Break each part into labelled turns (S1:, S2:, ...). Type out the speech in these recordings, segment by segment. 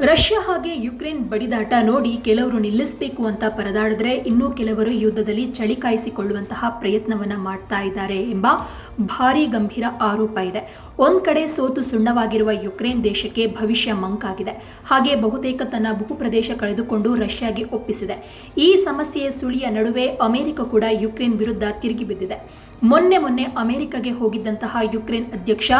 S1: Russia ಹಾಗೆ Ukraine ಬಡಿದಾಟ ನೋಡಿ ಕೆಲವರು ನಿಲ್ಲಿಸಬೇಕು ಅಂತ ಪರದಾಡಿದ್ರೆ ಇನ್ನೂ ಕೆಲವರು ಯುದ್ಧದಲ್ಲಿ ಚಳಿ ಕಾಯಿಸಿಕೊಳ್ಳುವಂತಹ ಪ್ರಯತ್ನವನ್ನು ಮಾಡ್ತಾ ಇದ್ದಾರೆ ಎಂಬ ಭಾರಿ ಗಂಭೀರ ಆರೋಪ ಇದೆ. ಒಂದ್ ಕಡೆ ಸೋತು ಸುಣ್ಣವಾಗಿರುವ ಯುಕ್ರೇನ್ ದೇಶಕ್ಕೆ ಭವಿಷ್ಯ ಮಂಕಾಗಿದೆ. ಹಾಗೆ ಬಹುತೇಕ ತನ್ನ ಭೂಪ್ರದೇಶ ಕಳೆದುಕೊಂಡು ರಷ್ಯಾಗೆ ಒಪ್ಪಿಸಿದೆ. ಈ ಸಮಸ್ಯೆಯ ಸುಳಿಯ ನಡುವೆ ಅಮೆರಿಕ ಕೂಡ ಯುಕ್ರೇನ್ ವಿರುದ್ಧ ತಿರುಗಿ ಬಿದ್ದಿದೆ. ಮೊನ್ನೆ ಮೊನ್ನೆ ಅಮೆರಿಕಗೆ ಹೋಗಿದ್ದಂತಹ ಯುಕ್ರೇನ್ ಅಧ್ಯಕ್ಷ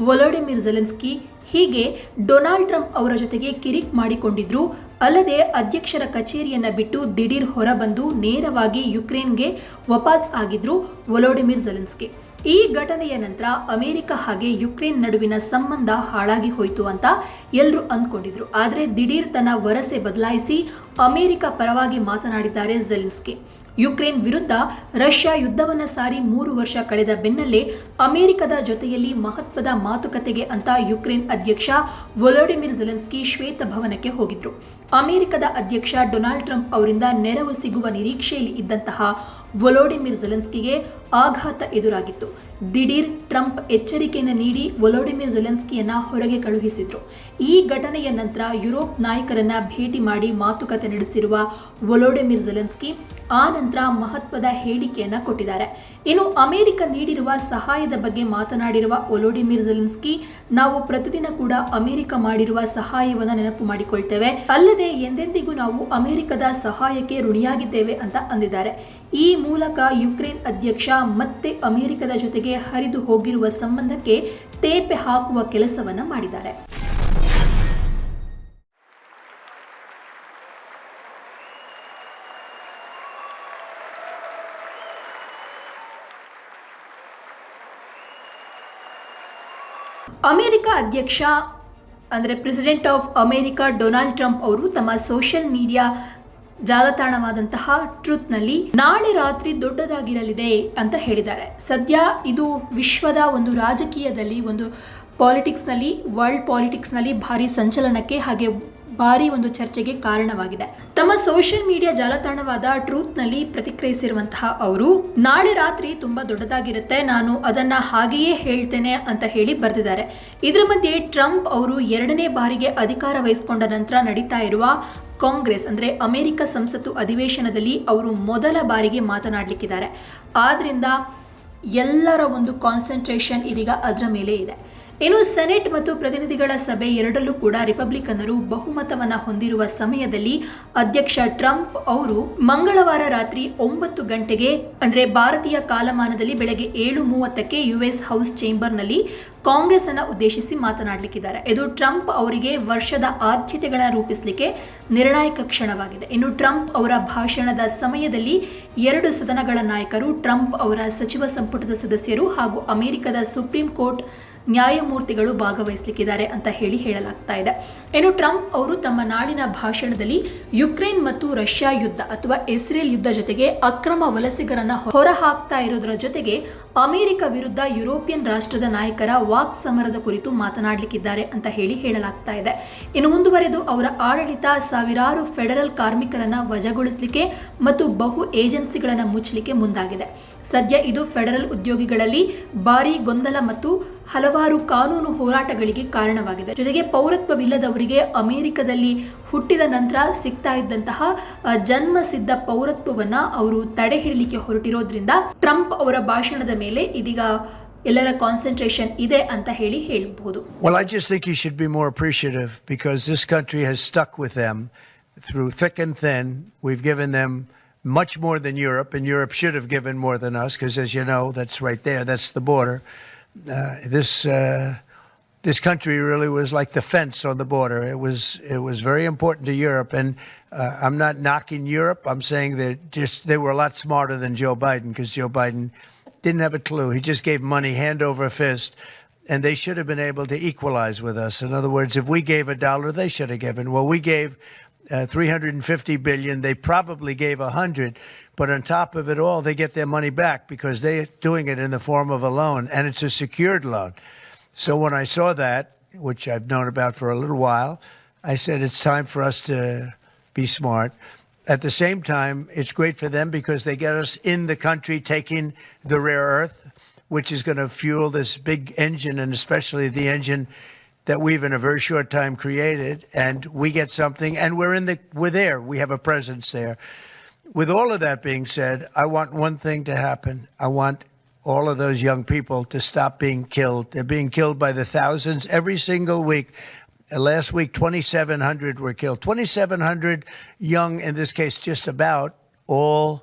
S1: ವೊಲೋಡಿಮಿರ್ ಜೆಲೆನ್ಸ್ಕಿ ಹೀಗೆ ಡೊನಾಲ್ಡ್ ಟ್ರಂಪ್ ಅವರ ಜೊತೆಗೆ ಕಿರಿಕ್ ಮಾಡಿಕೊಂಡಿದ್ರು. ಅಲ್ಲದೆ ಅಧ್ಯಕ್ಷರ ಕಚೇರಿಯನ್ನ ಬಿಟ್ಟು ದಿಢೀರ್ ಹೊರಬಂದು ನೇರವಾಗಿ ಯುಕ್ರೇನ್ಗೆ ವಾಪಸ್ ಆಗಿದ್ರು ವೊಲೋಡಿಮಿರ್ ಜೆಲೆನ್ಸ್ಕಿ ಈ ಘಟನೆಯ ನಂತರ ಅಮೆರಿಕ ಹಾಗೆ ಯುಕ್ರೇನ್ ನಡುವಿನ ಸಂಬಂಧ ಹಾಳಾಗಿ ಹೋಯಿತು ಅಂತ ಎಲ್ಲರೂ ಅಂದ್ಕೊಂಡಿದ್ರು. ಆದರೆ ದಿಢೀರ್ ತನ್ನ ವರಸೆ ಬದಲಾಯಿಸಿ ಅಮೆರಿಕ ಪರವಾಗಿ ಮಾತನಾಡಿದ್ದಾರೆ ಜೆಲೆನ್ಸ್ಕಿ ಯುಕ್ರೇನ್ ವಿರುದ್ಧ ರಷ್ಯಾ ಯುದ್ಧವನ್ನು ಸಾರಿ ಮೂರು ವರ್ಷ ಕಳೆದ ಬೆನ್ನಲ್ಲೇ ಅಮೆರಿಕದ ಜೊತೆಯಲ್ಲಿ ಮಹತ್ವದ ಮಾತುಕತೆಗೆ ಅಂತ ಯುಕ್ರೇನ್ ಅಧ್ಯಕ್ಷ ವೊಲೋಡಿಮಿರ್ ಶ್ವೇತ ಶ್ವೇತಭವನಕ್ಕೆ ಹೋಗಿದ್ರು. ಅಮೆರಿಕದ ಅಧ್ಯಕ್ಷ ಡೊನಾಲ್ಡ್ ಟ್ರಂಪ್ ಅವರಿಂದ ನೆರವು ಸಿಗುವ ನಿರೀಕ್ಷೆಯಲ್ಲಿ ಇದ್ದಂತಹ ವೊಲೋಡಿಮಿರ್ ಜೆಲೆನ್ಸ್ಕಿಗೆ ಆಘಾತ ಎದುರಾಗಿತ್ತು. ದಿಢೀರ್ ಟ್ರಂಪ್ ಎಚ್ಚರಿಕೆಯನ್ನು ನೀಡಿ ವೊಲೋಡಿಮಿರ್ ಜೆಲೆನ್ಸ್ಕಿಯನ್ನ ಹೊರಗೆ ಕಳುಹಿಸಿದ್ರು. ಈ ಘಟನೆಯ ನಂತರ ಯುರೋಪ್ ನಾಯಕರನ್ನ ಭೇಟಿ ಮಾಡಿ ಮಾತುಕತೆ ನಡೆಸಿರುವ ವೊಲೋಡಿಮಿರ್ ಜೆಲೆನ್ಸ್ಕಿ ಆ ನಂತರ ಮಹತ್ವದ ಹೇಳಿಕೆಯನ್ನ ಕೊಟ್ಟಿದ್ದಾರೆ. ಇನ್ನು ಅಮೆರಿಕ ನೀಡಿರುವ ಸಹಾಯದ ಬಗ್ಗೆ ಮಾತನಾಡಿರುವ ವೊಲೋಡಿಮಿರ್ ಜೆಲೆನ್ಸ್ಕಿ ನಾವು ಪ್ರತಿದಿನ ಕೂಡ ಅಮೆರಿಕ ಮಾಡಿರುವ ಸಹಾಯವನ್ನು ನೆನಪು ಮಾಡಿಕೊಳ್ತೇವೆ. ಅಲ್ಲದೆ ಎಂದೆಂದಿಗೂ ನಾವು ಅಮೆರಿಕದ ಸಹಾಯಕ್ಕೆ ಋಣಿಯಾಗಿದ್ದೇವೆ ಅಂತ ಅಂದಿದ್ದಾರೆ. ಈ ಮೂಲಕ ಯುಕ್ರೇನ್ ಅಧ್ಯಕ್ಷ ಮತ್ತೆ ಅಮೆರಿಕದ ಜೊತೆಗೆ ಹರಿದು ಹೋಗಿರುವ ಸಂಬಂಧಕ್ಕೆ ತೇಪೆ ಹಾಕುವ ಕೆಲಸವನ್ನ ಮಾಡಿದ್ದಾರೆ. ಅಮೆರಿಕ ಅಧ್ಯಕ್ಷ, ಅಂದರೆ president of America Donald Trump ಅವರು ತಮ್ಮ ಸೋಷಿಯಲ್ ಮೀಡಿಯಾ ಜಾಲತಾಣವಾದಂತಹ ಟ್ರೂತ್ನಲ್ಲಿ ನಾಳೆ ರಾತ್ರಿ ದೊಡ್ಡದಾಗಿರಲಿದೆ ಅಂತ ಹೇಳಿದ್ದಾರೆ. ಸದ್ಯ ಇದು ವಿಶ್ವದ ಒಂದು ರಾಜಕೀಯದಲ್ಲಿ ಒಂದು ಪಾಲಿಟಿಕ್ಸ್ನಲ್ಲಿ, ವರ್ಲ್ಡ್ ಪಾಲಿಟಿಕ್ಸ್ನಲ್ಲಿ ಭಾರಿ ಸಂಚಲನಕ್ಕೆ ಹಾಗೆ ಭಾರಿ ಒಂದು ಚರ್ಚೆಗೆ ಕಾರಣವಾಗಿದೆ. ತಮ್ಮ ಸೋಷಿಯಲ್ ಮೀಡಿಯಾ ಜಾಲತಾಣವಾದ ಟ್ರೂತ್ನಲ್ಲಿ ಪ್ರತಿಕ್ರಿಯಿಸಿರುವಂತಹ ಅವರು, ನಾಳೆ ರಾತ್ರಿ ತುಂಬಾ ದೊಡ್ಡದಾಗಿರುತ್ತೆ, ನಾನು ಅದನ್ನ ಹಾಗೆಯೇ ಹೇಳ್ತೇನೆ ಅಂತ ಹೇಳಿ ಬರೆದಿದ್ದಾರೆ. ಇದರ ಮಧ್ಯೆ ಟ್ರಂಪ್ ಅವರು ಎರಡನೇ ಬಾರಿಗೆ ಅಧಿಕಾರ ವಹಿಸಿಕೊಂಡ ನಂತರ ನಡೀತಾ ಇರುವ ಕಾಂಗ್ರೆಸ್ ಅಂದರೆ ಅಮೆರಿಕ ಸಂಸತ್ತು ಅಧಿವೇಶನದಲ್ಲಿ ಅವರು ಮೊದಲ ಬಾರಿಗೆ ಮಾತನಾಡಲಿಕ್ಕಿದ್ದಾರೆ. ಆದ್ದರಿಂದ ಎಲ್ಲರ ಒಂದು ಕಾನ್ಸಂಟ್ರೇಷನ್ ಇದೀಗ ಅದರ ಮೇಲೆ ಇದೆ. ಇನ್ನು ಸೆನೆಟ್ ಮತ್ತು ಪ್ರತಿನಿಧಿಗಳ ಸಭೆ ಎರಡಲ್ಲೂ ಕೂಡ ರಿಪಬ್ಲಿಕನ್ನರು ಬಹುಮತವನ್ನು ಹೊಂದಿರುವ ಸಮಯದಲ್ಲಿ ಅಧ್ಯಕ್ಷ ಟ್ರಂಪ್ ಅವರು ಮಂಗಳವಾರ ರಾತ್ರಿ ಒಂಬತ್ತು ಗಂಟೆಗೆ ಅಂದರೆ ಭಾರತೀಯ ಕಾಲಮಾನದಲ್ಲಿ ಬೆಳಗ್ಗೆ ಏಳು ಮೂವತ್ತಕ್ಕೆ ಯುಎಸ್ ಹೌಸ್ ಚೇಂಬರ್ನಲ್ಲಿ ಕಾಂಗ್ರೆಸ್ ಅನ್ನು ಉದ್ದೇಶಿಸಿ ಮಾತನಾಡಲಿಕ್ಕಿದ್ದಾರೆ. ಇದು ಟ್ರಂಪ್ ಅವರಿಗೆ ವರ್ಷದ ಆದ್ಯತೆಗಳನ್ನು ರೂಪಿಸಲಿಕ್ಕೆ ನಿರ್ಣಾಯಕ ಕ್ಷಣವಾಗಿದೆ. ಇನ್ನು ಟ್ರಂಪ್ ಅವರ ಭಾಷಣದ ಸಮಯದಲ್ಲಿ ಎರಡು ಸದನಗಳ ನಾಯಕರು, ಟ್ರಂಪ್ ಅವರ ಸಚಿವ ಸಂಪುಟದ ಸದಸ್ಯರು ಹಾಗೂ ಅಮೆರಿಕದ ಸುಪ್ರೀಂ ಕೋರ್ಟ್ ನ್ಯಾಯಮೂರ್ತಿಗಳು ಭಾಗವಹಿಸಲಿಕ್ಕಿದ್ದಾರೆ ಅಂತ ಹೇಳಿ ಹೇಳಲಾಗ್ತಾ ಇದೆ. ಇನ್ನು ಟ್ರಂಪ್ ಅವರು ತಮ್ಮ ನಾಡಿನ ಭಾಷಣದಲ್ಲಿ ಯುಕ್ರೇನ್ ಮತ್ತು ರಷ್ಯಾ ಯುದ್ಧ ಅಥವಾ ಇಸ್ರೇಲ್ ಯುದ್ಧ ಜೊತೆಗೆ ಅಕ್ರಮ ವಲಸಿಗರನ್ನು ಹೊರಹಾಕ್ತಾ ಇರೋದರ ಜೊತೆಗೆ ಅಮೆರಿಕ ವಿರುದ್ಧ ಯುರೋಪಿಯನ್ ರಾಷ್ಟ್ರದ ನಾಯಕರ ವಾಕ್ ಸಮರದ ಕುರಿತು ಮಾತನಾಡಲಿಕ್ಕಿದ್ದಾರೆ ಅಂತ ಹೇಳಿ ಹೇಳಲಾಗ್ತಾ ಇದೆ. ಇನ್ನು ಮುಂದುವರೆದು ಅವರ ಆಡಳಿತ ಸಾವಿರಾರು ಫೆಡರಲ್ ಕಾರ್ಮಿಕರನ್ನ ವಜಾಗೊಳಿಸಲಿಕ್ಕೆ ಮತ್ತು ಬಹು ಏಜೆನ್ಸಿಗಳನ್ನು ಮುಚ್ಚಲಿಕ್ಕೆ ಮುಂದಾಗಿದೆ. ಸದ್ಯ ಇದು ಫೆಡರಲ್ ಉದ್ಯೋಗಿಗಳಲ್ಲಿ ಭಾರಿ ಗೊಂದಲ ಮತ್ತು ಹಲವಾರು ಕಾನೂನು ಹೋರಾಟಗಳಿಗೆ ಕಾರಣವಾಗಿದೆ. ಜೊತೆಗೆ ಪೌರತ್ವವಿಲ್ಲದವರಿಗೆ ಅಮೆರಿಕದಲ್ಲಿ ಹುಟ್ಟಿದ ನಂತರ ಸಿಗ್ತಾ ಇದ್ದಂತಹ ಜನ್ಮ ಜನ್ಮಸಿದ್ಧ ಪೌರತ್ವವನ್ನ ಅವರು ತಡೆ ಹಿಡಲಿಕ್ಕೆ ಹೊರಟಿರೋದ್ರಿಂದ ಟ್ರಂಪ್ ಅವರ ಭಾಷಣದ ಮೇಲೆ ಇದೀಗ ಎಲ್ಲರ ಕಾನ್ಸಂಟ್ರೇಷನ್ ಇದೆ ಅಂತ ಹೇಳಿ ಹೇಳಬಹುದು
S2: Well, I just think he should be more appreciative because this country has stuck with them through thick and thin. We've given them much more than Europe, and Europe should have given more than us because, as you know, that's right there, that's the border. Uh, this. Uh, this country really was like the fence on the border. It was it was very important to Europe, and uh, I'm not knocking Europe. I'm saying that just they were a lot smarter than Joe Biden because Joe Biden didn't have a clue. He just gave money hand over fist, and they should have been able to equalize with us. In other words, if we gave a dollar, they should have given. Well, we gave uh, 350 billion. They probably gave a hundred, but on top of it all, they get their money back because they're doing it in the form of a loan, and it's a secured loan. So when I saw that, which I've known about for a little while, I said it's time for us to be smart. At the same time, it's great for them because they get us in the country taking the rare earth, which is going to fuel this big engine, and especially the engine that we've in a very short time created. And we get something, and we're in the we're there. We have a presence there. With all of that being said, I want one thing to happen. I want all of those young people to stop being killed. They're being killed by the thousands every single week. Uh, Last week, 2,700 were killed. 2,700 young, in this case, just about all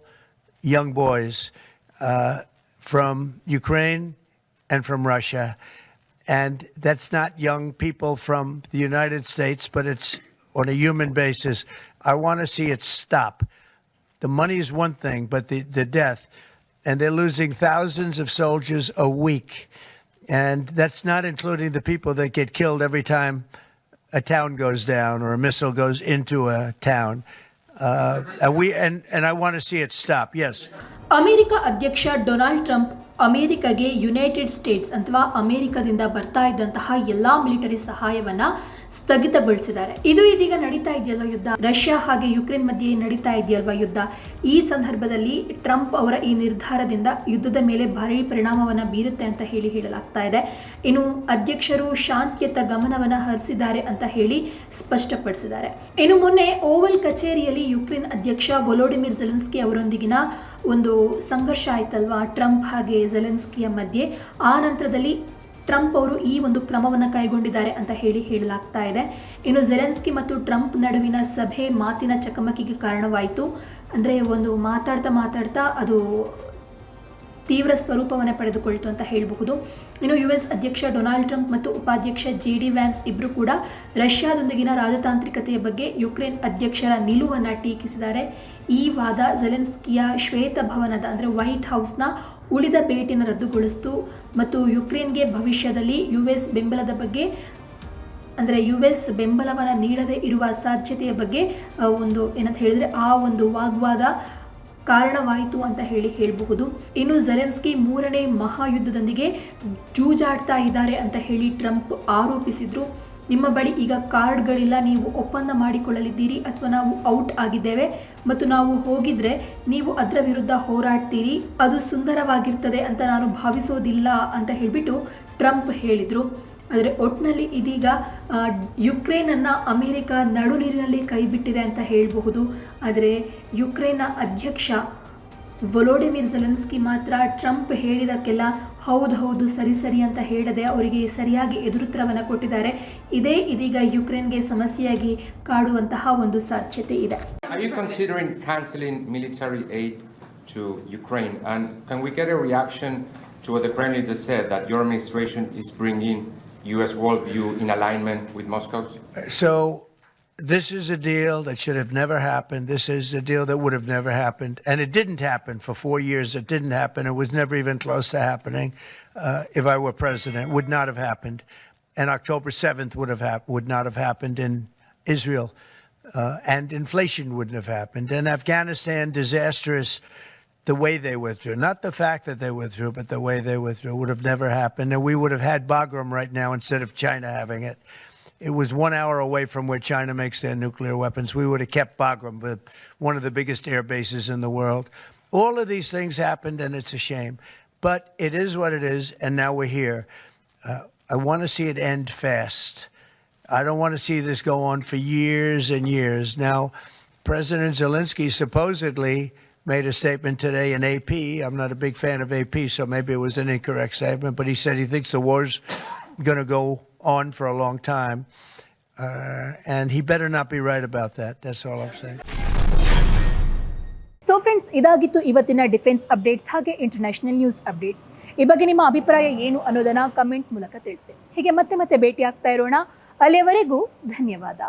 S2: young boys uh, from Ukraine and from Russia. And that's not young people from the United States, but it's on a human basis. I want to see it stop. The money is one thing, but the, the death. And they're losing thousands of soldiers a week. And that's not including the people that get killed every time a town goes down or a missile goes into a town. Uh, and we and, and I want to see it stop. Yes.
S1: America ಅಧ್ಯಕ್ಷ Donald Trump ಅಮೆರಿಕಗೆ United States ಅಥವಾ ಅಮೆರಿಕದಿಂದ ಬರ್ತಾ ಇದ್ದಂತಹ ಎಲ್ಲಾ military ಸಹಾಯವನ್ನ ಸ್ಥಗಿತಗೊಳಿಸಿದ್ದಾರೆ. ಇದು ಇದೀಗ ನಡೀತಾ ಇದೆಯಲ್ವಾ ಯುದ್ಧ? ರಷ್ಯಾ ಹಾಗೆ ಯುಕ್ರೇನ್ ಮಧ್ಯೆ ನಡೀತಾ ಇದೆಯಲ್ವ ಯುದ್ಧ? ಈ ಸಂದರ್ಭದಲ್ಲಿ ಟ್ರಂಪ್ ಅವರ ಈ ನಿರ್ಧಾರದಿಂದ ಯುದ್ಧದ ಮೇಲೆ ಭಾರಿ ಪರಿಣಾಮವನ್ನು ಬೀರುತ್ತೆ ಅಂತ ಹೇಳಿ ಹೇಳಲಾಗ್ತಾ ಇದೆ. ಇನ್ನು ಅಧ್ಯಕ್ಷರು ಶಾಂತಿಯತ್ತ ಗಮನವನ್ನ ಹರಿಸಿದ್ದಾರೆ ಅಂತ ಹೇಳಿ ಸ್ಪಷ್ಟಪಡಿಸಿದ್ದಾರೆ. ಇನ್ನು ಮೊನ್ನೆ ಓವಲ್ ಕಚೇರಿಯಲ್ಲಿ ಯುಕ್ರೇನ್ ಅಧ್ಯಕ್ಷ ವೊಲೋಡಿಮಿರ್ ಜೆಲೆನ್ಸ್ಕಿ ಅವರೊಂದಿಗಿನ ಒಂದು ಸಂಘರ್ಷ ಆಯ್ತಲ್ವಾ? ಟ್ರಂಪ್ ಹಾಗೆ ಜೆಲೆನ್ಸ್ಕಿಯ ಮಧ್ಯೆ. ಆ ನಂತರದಲ್ಲಿ ಟ್ರಂಪ್ ಅವರು ಈ ಒಂದು ಕ್ರಮವನ್ನು ಕೈಗೊಂಡಿದ್ದಾರೆ ಅಂತ ಹೇಳಿ ಹೇಳಲಾಗ್ತಾ ಇದೆ. ಇನ್ನು ಜೆಲೆನ್ಸ್ಕಿ ಮತ್ತು ಟ್ರಂಪ್ ನಡುವಿನ ಸಭೆ ಮಾತಿನ ಚಕಮಕಿಗೆ ಕಾರಣವಾಯಿತು. ಅಂದರೆ ಒಂದು ಮಾತಾಡ್ತಾ ಮಾತಾಡ್ತಾ ಅದು ತೀವ್ರ ಸ್ವರೂಪವನ್ನು ಪಡೆದುಕೊಳ್ತು ಅಂತ ಹೇಳಬಹುದು. ಇನ್ನು ಯು ಎಸ್ ಅಧ್ಯಕ್ಷ ಡೊನಾಲ್ಡ್ ಟ್ರಂಪ್ ಮತ್ತು ಉಪಾಧ್ಯಕ್ಷ ಜೆ ಡಿ ವ್ಯಾನ್ಸ್ ಇಬ್ಬರು ಕೂಡ ರಷ್ಯಾದೊಂದಿಗಿನ ರಾಜತಾಂತ್ರಿಕತೆಯ ಬಗ್ಗೆ ಯುಕ್ರೇನ್ ಅಧ್ಯಕ್ಷರ ನಿಲುವನ್ನು ಟೀಕಿಸಿದ್ದಾರೆ. ಈ ವಾದ ಜೆಲೆನ್ಸ್ಕಿಯ ಶ್ವೇತ ಭವನದ, ಅಂದರೆ ವೈಟ್ ಹೌಸ್ನ ಉಳಿದ ಭೇಟಿಯನ್ನು ರದ್ದುಗೊಳಿಸಿತು ಮತ್ತು ಯುಕ್ರೇನ್ಗೆ ಭವಿಷ್ಯದಲ್ಲಿ ಯು ಎಸ್ ಬೆಂಬಲದ ಬಗ್ಗೆ, ಅಂದರೆ ಯು ಎಸ್ ಬೆಂಬಲವನ್ನು ನೀಡದೇ ಇರುವ ಸಾಧ್ಯತೆಯ ಬಗ್ಗೆ ಒಂದು ಏನಂತ ಹೇಳಿದರೆ ಆ ಒಂದು ವಾಗ್ವಾದ ಕಾರಣವಾಯಿತು ಅಂತ ಹೇಳಿ ಹೇಳಬಹುದು. ಇನ್ನು ಜೆಲೆನ್ಸ್ಕಿ ಮೂರನೇ ಮಹಾಯುದ್ಧದೊಂದಿಗೆ ಜೂಜಾಡ್ತಾ ಇದ್ದಾರೆ ಅಂತ ಹೇಳಿ ಟ್ರಂಪ್ ಆರೋಪಿಸಿದ್ರು. ನಿಮ್ಮ ಬಳಿ ಈಗ ಕಾರ್ಡ್ಗಳಿಲ್ಲ, ನೀವು ಒಪ್ಪಂದ ಮಾಡಿಕೊಳ್ಳಲಿದ್ದೀರಿ ಅಥವಾ ನಾವು ಔಟ್ ಆಗಿದ್ದೇವೆ ಮತ್ತು ನಾವು ಹೋಗಿದ್ರೆ ನೀವು ಅದರ ವಿರುದ್ಧ ಹೋರಾಡ್ತೀರಿ, ಅದು ಸುಂದರವಾಗಿರ್ತದೆ ಅಂತ ನಾನು ಭಾವಿಸೋದಿಲ್ಲ ಅಂತ ಹೇಳಿಬಿಟ್ಟು ಟ್ರಂಪ್ ಹೇಳಿದರು. ಆದರೆ ಒಟ್ಟಿನಲ್ಲಿ ಇದೀಗ ಯುಕ್ರೇನನ್ನು ಅಮೆರಿಕ ನಡುನೀರಿನಲ್ಲಿ ಕೈಬಿಟ್ಟಿದೆ ಅಂತ ಹೇಳಬಹುದು. ಆದರೆ ಯುಕ್ರೇನ್ನ ಅಧ್ಯಕ್ಷ ವೊಲೋಡಿಮಿರ್ ಜೆಲೆನ್ಸ್ಕಿ ಮಾತ್ರ ಟ್ರಂಪ್ ಹೇಳಿದಕ್ಕೆಲ್ಲ ಹೌದು ಹೌದು ಸರಿ ಸರಿ ಅಂತ ಹೇಳದೆ ಅವರಿಗೆ ಸರಿಯಾಗಿ ಎದುರುತ್ತರವನ್ನು ಕೊಟ್ಟಿದ್ದಾರೆ ಇದೇ ಇದೀಗ ಯುಕ್ರೇನ್ಗೆ ಸಮಸ್ಯೆಯಾಗಿ ಕಾಡುವಂತಹ ಒಂದು ಸಾಧ್ಯತೆ ಇದೆ
S3: Are you considering canceling military aid to Ukraine? And can we get a reaction to what the just said that your administration is bringing U.S. worldview in alignment with Moscow's?
S2: So this is a deal that should have never happened. This is a deal that would have never happened, and it didn't happen for four years. It didn't happen. It was never even close to happening. Uh, if I were president, would not have happened, and October seventh would have hap- would not have happened in Israel, uh, and inflation wouldn't have happened, and Afghanistan disastrous. The way they withdrew, not the fact that they withdrew, but the way they withdrew would have never happened, and we would have had Bagram right now instead of China having it. It was one hour away from where China makes their nuclear weapons. We would have kept Bagram, one of the biggest air bases in the world. All of these things happened, and it's a shame. But it is what it is, and now we're here. Uh, I want to see it end fast. I don't want to see this go on for years and years. Now, President Zelensky supposedly made a statement today in AP. I'm not a big fan of AP, so maybe it was an incorrect statement, but he said he thinks the war's going to go on for a long time. Uh, and he better not be right about that. That's all I'm saying.
S4: So friends ಇದಾಗಿತ್ತು ಇವತ್ತಿನ defence updates ಹಾಗೆ international news updates ಈ ಬಗ್ಗೆ ನಿಮ್ಮ ಅಭಿಪ್ರಾಯ ಏನು ಅನ್ನೋದನ್ನ comment ಮೂಲಕ ತಿಳಿಸಿ ಹೀಗೆ ಮತ್ತೆ ಮತ್ತೆ ಭೇಟಿ ಆಗ್ತಾ ಇರೋಣ ಅಲ್ಲಿಯವರೆಗೂ ಧನ್ಯವಾದ